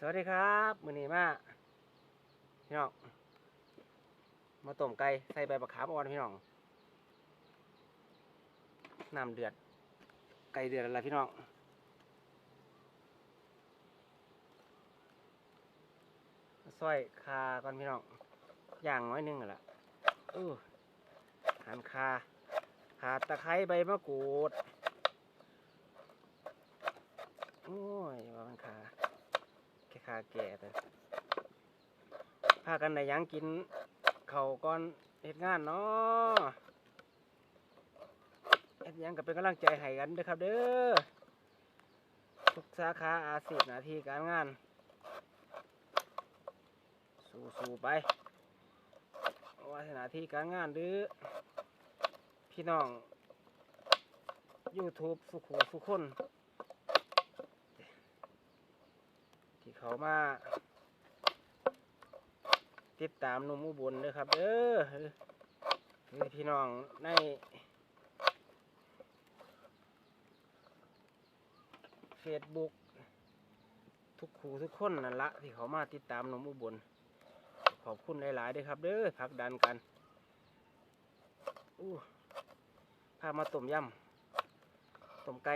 สวัสดีครับมือนี้มาพี่น้องมาต้มไก่ใส่ใบบักขามอ่อนพี่น้องน้ำเดือด ไก่เดือดอะไรพี่น้องซอยคาก่อนพี่น้องอย่างน้อยหนึงนั่นแหละอู้หั่นคาขาตะไคร้ใบมะกรูดโอ้ยว่ามันขา ขาแก่แต่พากันได้หยังกินเขาวก่อนเฮ็ดงานเนาะเฮ็ดหยังก็เป็นกำลังใจให้กันเด้อครับเด้อทุกสาขาอาชีพหน้าที่การงาน สู้ๆไปว่าหน้าที่การงานหรือพี่น้อง YouTube สุขุสุขคน ที่เขามา ติดตามหนุ่มอุบลด้อครับเด้ออพี่น้องใน Facebook ทุกครูทุกคนนั่นละที่เขามาติดตามหนุ่มอุบล ขอบคุณหลายๆด้อครับ เด้อผลักดันกันอู้พามาต้มยำต้มไก่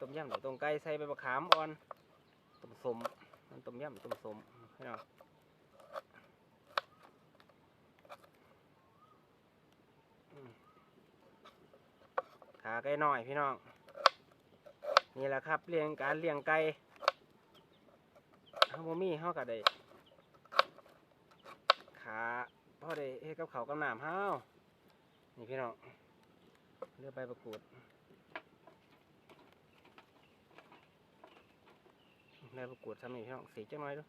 ต้มยำเดี๋ยวต้มไก่ใส่ใบมะขามอ่อนต้มสม มันต้มยำต้มสมพี่น้องขาไก่หน้อยพี่น้อง นี่แหละครับเลี้ยงการเลี้ยงไก่เฮาบ่มีเฮาก็ได้ขาพ่อได้เฮ็ดกับเขากับน้ำเฮานี่พี่น้องเลือกใบประกรูด ใบประกรูดทำนี่พี่น้องสีจังน้อยดู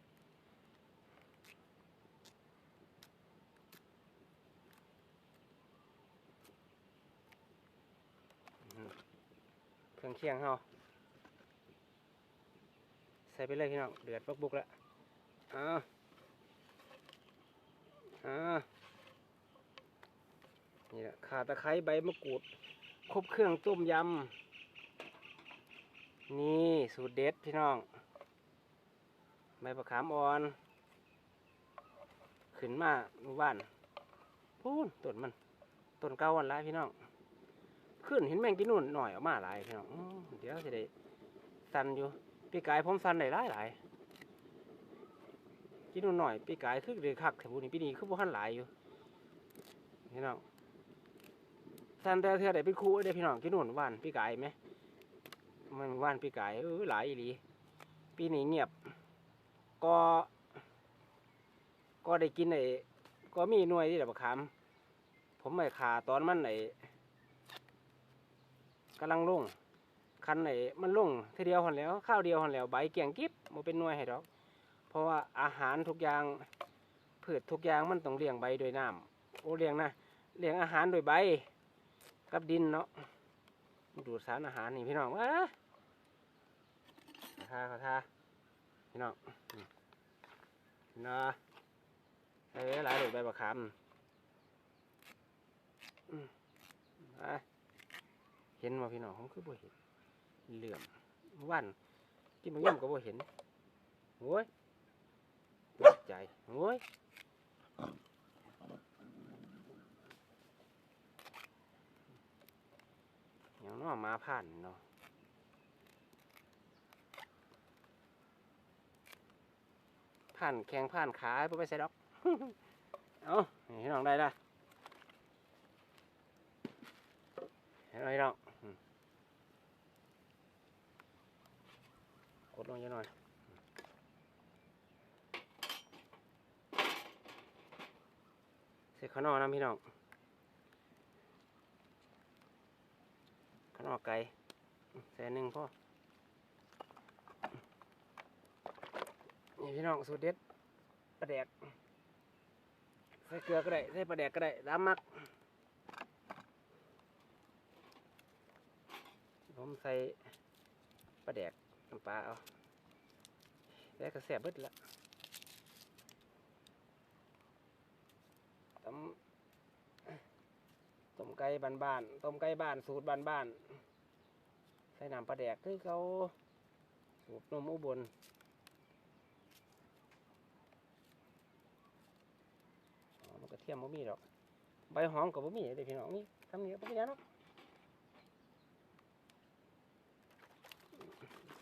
อืมเครื่องเคียงเฮาใส่ไปเลยพี่น้องเดือดบุกแล้วอ่าอ่านี่แหละข่าตะไคร้ใบมะกรูดครบเครื่องต้มยำนี่สูตรเด็ดพี่น้อง ใบประขามอ่อน ขึ้นมาหมู่บ้านพูนต้นมันต้นเก่าวันละพี่น้องขึ้นเห็นแมงกินนู่นหน่อยออกมาหลายพี่น้องอเดี๋ยวจะได้สันอยู่ปีกายผมสันได้หลายหลายกินนู่นหน่อยปีกายคือเดือคักแต่บุนี้ปีนี้คือบ่ทันหลายอยู่พี่น้องสันแต่เธอได้เป็นครูได้พี่น้องกินนู่นว่านปีกายไหมมันว่านปีกายเออหลายอีหลีปีนี้เงียบ ก็ ก็ได้กินไอ้ก็มีหน่วยที่แบบขาม ผมไม่ขาตอนมันไอ้กำลังลงคันไอ้มันลงทีเดียวหันแล้วข้าวเดียวหันแล้วใบเกี่ยงกิบมันเป็นหน่วยให้ดอก เพราะว่าอาหารทุกอย่างพืชทุกอย่างมันต้องเลี้ยงใบโดยน้ำโอเลี้ยงนะเลี้ยงอาหารโดยใบกับดินเนาะดูดสารอาหารนี่พี่น้องว้าขอทาขอทา พี่น้องนะเอ้ยหลายดอกใบบักขามอืมไปเห็นว่าพี่น้องผมคือบ่เห็นเหลื่อมวันกินบางย่ำก็บ่เห็นโว้ยตกใจโว้ยอย่างน้อมาผ่านเนาะ ผ่านแข้งผ่านขาไปไปใส่ดอก เอาให้พี่น้องได้ละเห็นไหมพี่น้องกดลงเยอะหน่อยเสร็จข้างนอกนะพี่น้องข้างนอกไก่แสนหนึ่งพ่อนี่พี่น้องสูตรเด็ด ลาแดกใส่เกลือก็ได้ใส่ปลาแดกก็ได้ตามมักผมใส่ปลาแดกน้ำปลาเอาแล้วก็แสบเบิดละต้มต้มไก่บ้านๆต้มไก่บ้านสูตรบ้านๆใส่น้ำปลาแดกคือเขาสูตรนมอุบล กระ เทียมบ่มีดอก ใบหอมกับบ่มีเด้พี่น้องนี่ทำนี้บ่มีหยังเนาะ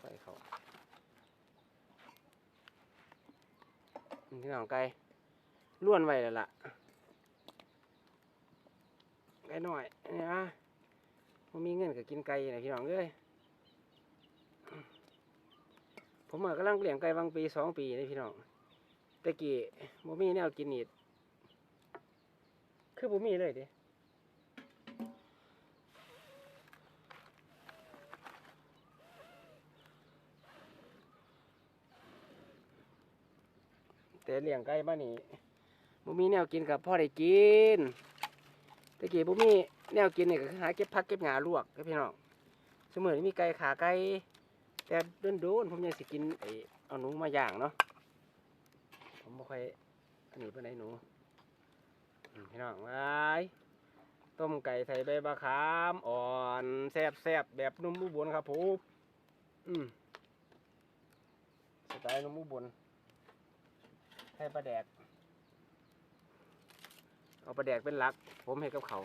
ใส่เขาพี่น้องไก่ล้วนไว้แล้วล่ะไก่น้อยเนี่ยนะบ่มีเงินก็กินไก่นะพี่น้องเอ้ยผมอกำลังเลี้ยงไก่บางปีสองปีนี่พี่น้องแต่กี้บ่มีแนวกินอีก คือบ่มีเลยเด้แต่เลี้ยงไก่บ้านนี้บ่มีแนวกินกับพ่อได้กินต่กี้บ่มีแนวกินนี่ก็คือหาเก็บผักเก็บหญ้าลวกครับพี่น้องเสมอนี้มีไก่ขาไก่แต่โดนผมยังสิกินไอ้เอาหนูมาย่างเนาะผมบ่ค่อยอันนี้ปานหนู พี่น้องไว้ต้มไก่ใส่ใบมะขามอ่อนแซ่บแซบแบบนุ่มอุบลครับผมอืมสไตล์นุ่มอุบลใส่ปลาแดก เอาปลาแดกเป็นหลัก ผมเห็นกับเขา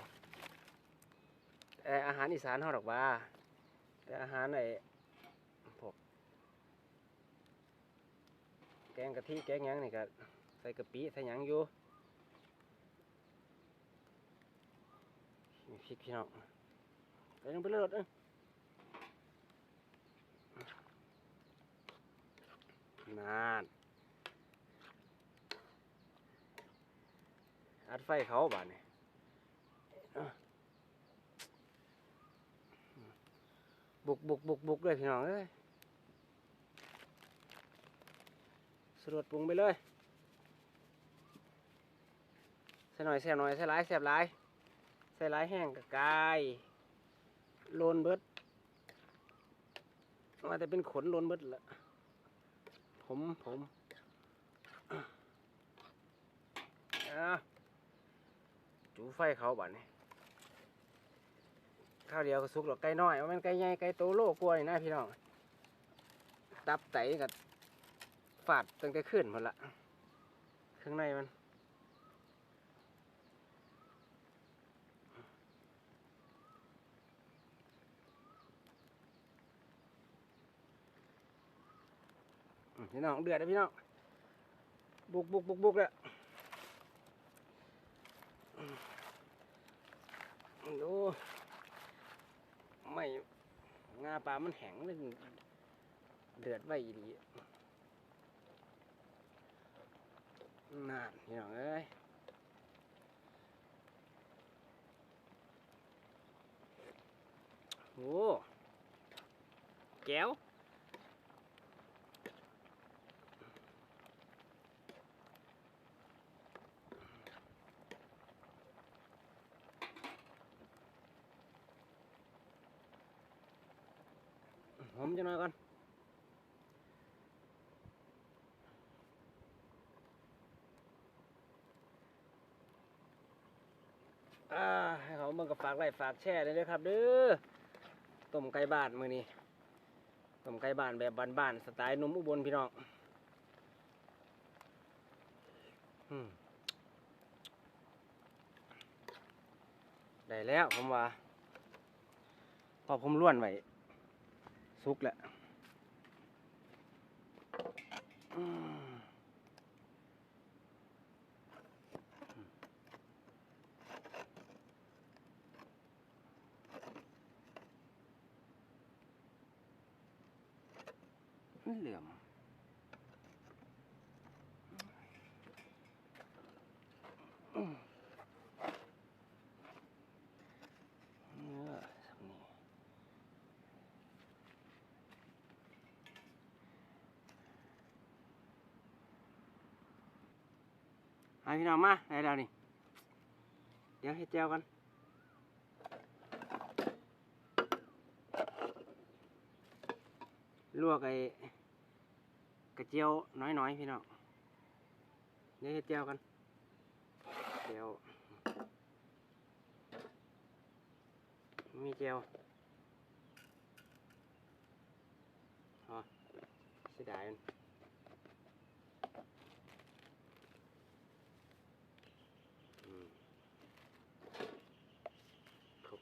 แต่อาหารอีสานเขาดอกว่า แต่อาหารไอ้พวกแกงกะทิแกงหยังนี่ก็ใส่กะปิใส่หยังอยู่ พริกพี่น้องไปลงไปเลิศเอ้ยนานอัดไฟเขาบ้านนี่บุกบุกบุกบุกเลยพี่น้องเอ้ยสรวดปรุงไปเลยใส่หน่อยแซ่บหน่อยใส่หลายแซ่บหลาย ใส่ลายแห้งกับกายโลนเบิดว่าแต่เป็นขนโลนเบิดละผมผมจูไฟเขาบ้านนี่ข้าวเดียวก็สุกหรอกไก่น้อยว่ามันไก่ใหญ่ไก่โตโลกลัวานี่นะพี่น้อง ตับไตกับฝาดตั้งแต่ขึ้นหมดละข้างในมัน พี่น้องเดือดนะพี่น้องบุกบุกบุกบุกแล้วอืมดูไม่งาปลามันแข็งเลยเดือดไว้ดีนานพี่น้องเอ้ยโอ้แก้ว ผมจะน้อยก่อนอ่าให้เขาเบิ่งกับฝากไลค์ฝากแชร์เลยด้อครับเด้อต้มไก่บ้านมือนี้ต้มไก่บ้านแบบบ้านๆสไตล์นุ่มอุบลพี่น้องได้แล้วผมว่าพอผมล้วนไว้ สุกแหละเหลื่อมอืมเนื้อสำนี หาพี่น้องมาได้แล้วนี่เดี๋ยวให้แจวกันลวกไอ้กระเจียวน้อยๆพี่น้องเดี๋ยวให้แจวกันเจียวมีเจียวอ๋อเสียดายมัน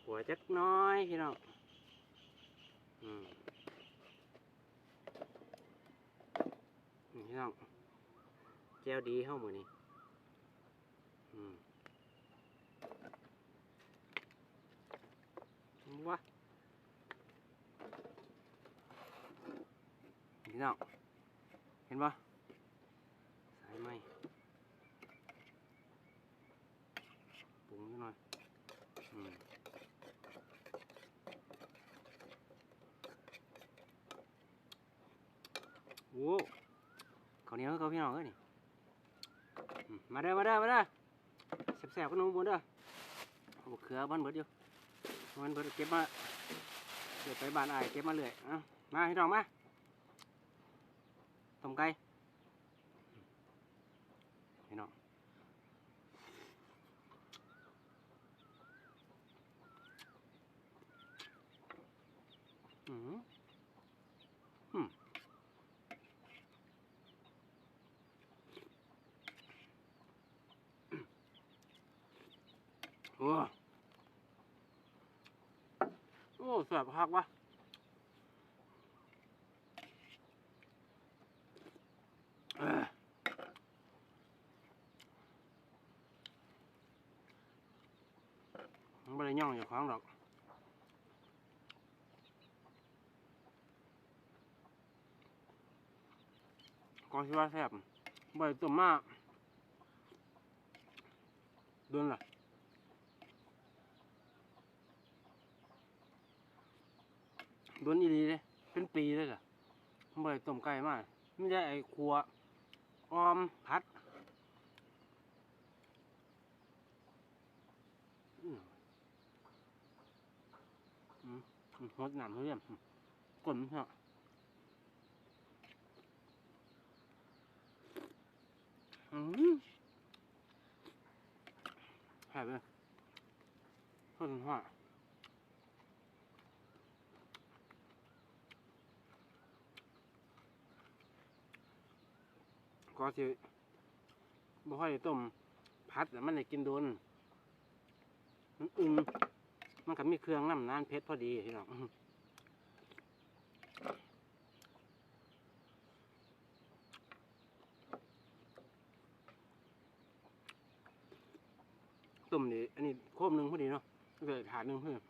หัวจักน้อยพี่น้องอืมนี่พี่น้องแก้วดีเข้ามือนี่อืมวะพี่น้องเห็นปะสายไหมปรุงนิดหน่อยอืม โอ้ข้าวเหนียวเขาพี่น้องเอ้ยนี่มาเด้อมาเด้อมาเด้อแสบๆก็นุ่มบนเด้อเอาบักเขือบ้านเบิดอยู่บ้านเบิดเก็บมาเดี๋ยวไปบ้านอายเก็บมาเลยอะมาพี่น้องมาต้มไก่พี่น้องอืมอืมโอ้ับฮักวะมันไม่ได้ย่องอย่างของหรอกก็คิดว่าแซ่บใบตัวมากโดนล่ะ โดนอีดีเลยเป็นปีเลยล่ะใบต้มไก่มากไม่ใช่ไอ้ครัวออมพัดอืมอืมอืมรสหนามเรียนอืมกลมเนาะอืมแซ่เลยข้าวถึงห่อ ก็สิบ่ค่อยต้มพัดแต่มันได้กินโดนมันอุ่นมันก็มีเครื่องน้ำนานเพชรพอดีพี่น้องต้มนี่อันนี้โคมหนึ่งพอดีเนาะเกิดถาดหนึ่งเพื่อน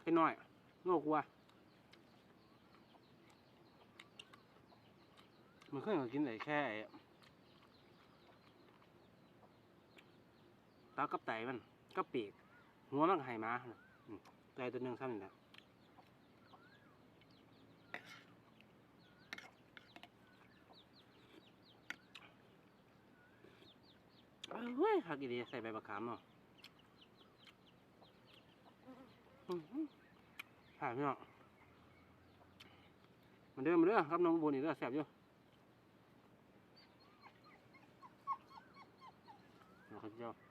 แค่น้อยโงกว่ามันเคยกินได้แค่ไอ้ ตากับไตมันกับปีก หัวมันก็ให้มาไตตัวหนึ่งซ้ำนี่แหละเฮ้ยหักอีดีใส่ใบมะขามเนาะหายพี่น้องมาเด้อมาเด้อครับน้องบุญอีกเด้อแซ่บอยู่เดี๋ยวเขาเจ้า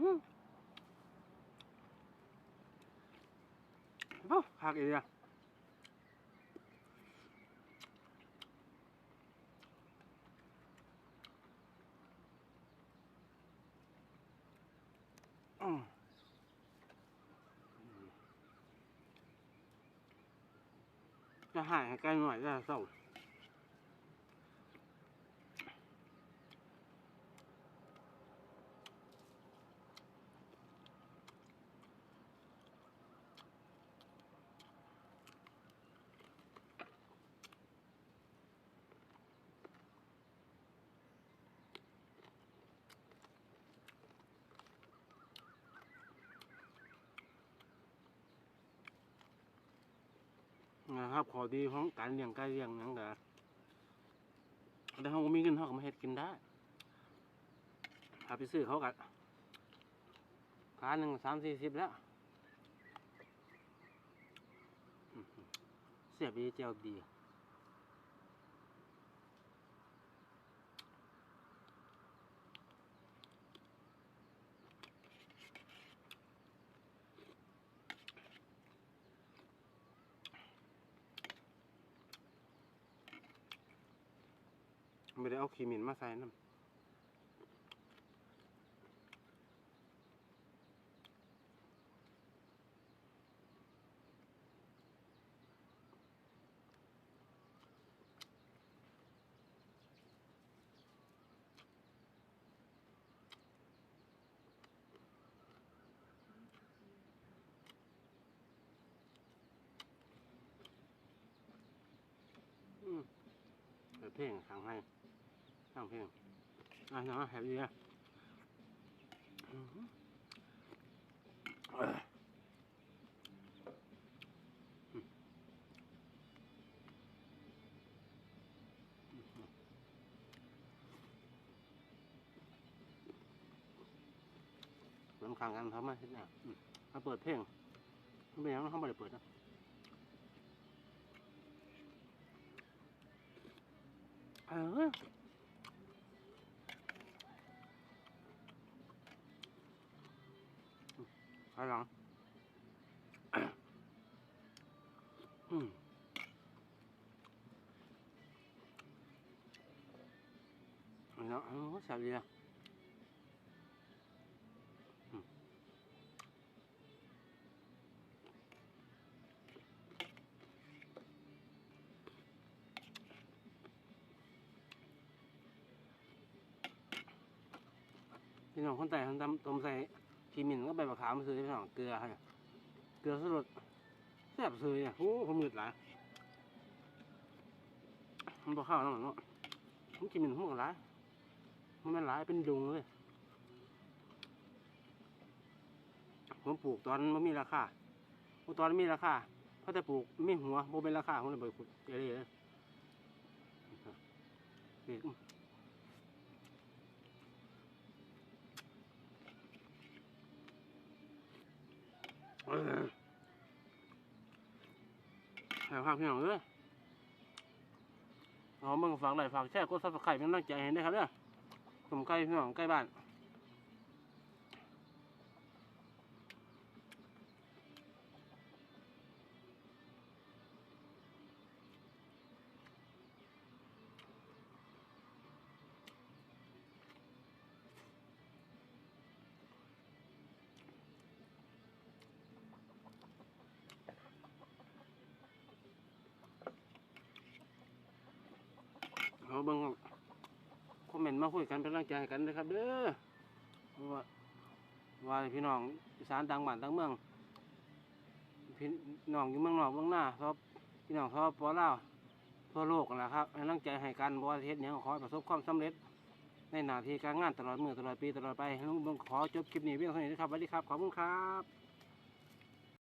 อืมโอ้หักอีกอะอืมจะหายให้ใกล้หน่อยจะเศร้า นะครับขอดีของการเลี้ยงไก่เลี้ยงหยังกะแต่เขาก็มีเงินเขาก็มาเฮ็ดกินได้ถ้าไปซื้อเขากะขาหนึ่งสามสี่สิบแล้วเสียบดีเจียวดี ไม่ได้เอาขีมินมาใส่น้ำเปิดเพลงทางให้ ทางเพลงอะนะแฮปปี้อะอื้อหือเอ้ยอืมมันข้างกันเขามาเห็นอะมมาเปิดเพลงไมันเป็นหยังเขาไม่ได้เปิดนะเออ ไปหลังอืมเอาละเอาแซ่ ขีมินก็ใบมะขามซื้อพี่น้องเกลือให้เกลือสดแซ่บซื้อเนี่ยโอ้ผมมืดหลายมันบ่เข้าวน้ำเนาะผมขีมินผมก็หลายมันไม่นหลายเป็นดุงเลยผมปลูกตอนมันมีราคาปลูกตอนมีราคาเพราะปลูกไม่หัวโมเป็นราคาผมเลยไปขุดเอเร่เลย นี่เออให้ภาพพี่น้องเอ้ยเอาเบิ่งฝากไลค์ฝากแชร์กดซับสไครต์เป็นกำลังใจให้ด้วยครับเนี่ยผมใกล้พี่น้องใกล้บ้าน เอาเบิ่งคอมเมนต์มาคุยกันเป็นกำลังใจให้กันนะครับ เด้อว่าว่าพี่น้องอีสานต่างบ้านต่างเมืองพี่น้องอยู่เมืองนอกเมืองหน้าครับพี่น้องครับปอลาทั่วโลกนะครับให้กำลังใจให้กันบ่ว่าเฮ็ดหยังก็ขอให้ประสบความสำเร็จ ในหน้าที่การงานตลอดมือตลอดปีตลอดไปลุงเบิ่งขอจบคลิปนี้เพียงเท่านี้นะครับสวัสดีครับขอบคุณครับ